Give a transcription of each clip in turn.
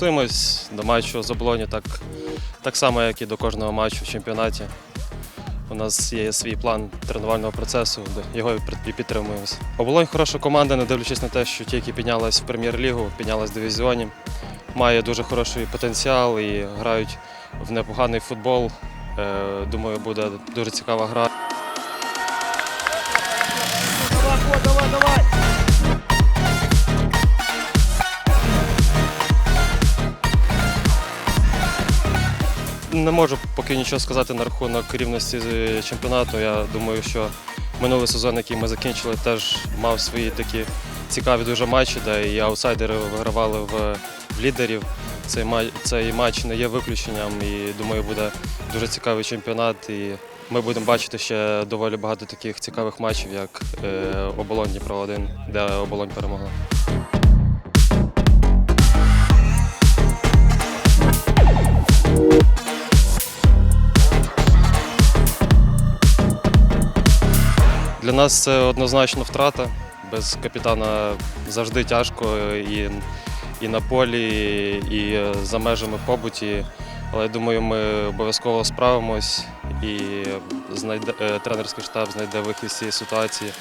Готуємось до матчу з оболоні так, так само, як і до кожного матчу в чемпіонаті. У нас є свій план тренувального процесу, його і під- і підтримуємося. Оболонь хороша команда, не дивлячись на те, що тільки піднялась в прем'єр-лігу, піднялась в дивізіоні. Має дуже хороший потенціал і грають в непоганий футбол. Е, Думаю, буде дуже цікава гра. Не можу поки нічого сказати на рахунок рівності е, чемпіонату. Я думаю, що минулий сезон, який ми закінчили, теж мав свої такі цікаві дуже матчі, де і аутсайдери вигравали в, в лідерів. Цей, ма- цей матч не є виключенням і думаю, буде дуже цікавий чемпіонат. І ми будемо бачити ще доволі багато таких цікавих матчів, як е, Оболонь Дніпро 1, де Оболонь перемогла. Для нас це однозначно втрата. Без капітана завжди тяжко і, і на полі, і за межами побуті. Але я думаю, ми обов'язково справимось і знайде, е, тренерський штаб знайде вихід з цієї ситуації.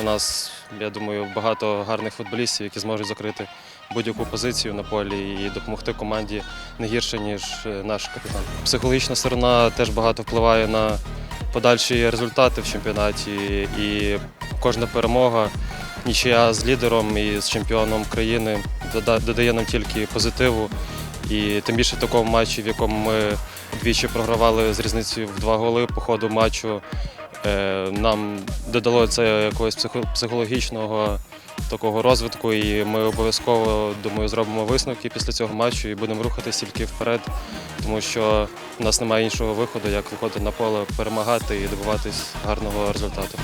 У нас, я думаю, багато гарних футболістів, які зможуть закрити будь-яку позицію на полі і допомогти команді не гірше, ніж е, наш капітан. Психологічна сторона теж багато впливає на подальші результати в чемпіонаті. І кожна перемога, нічия з лідером і з чемпіоном країни додає нам тільки позитиву. І тим більше в такому матчі, в якому ми двічі програвали з різницею в два голи по ходу матчу. е, Нам додало це якогось психо- психологічного такого розвитку, і ми обов'язково думаю зробимо висновки після цього матчу і будемо рухатись тільки вперед, тому що в нас немає іншого виходу, як виходити на поле, перемагати і добиватись гарного результату.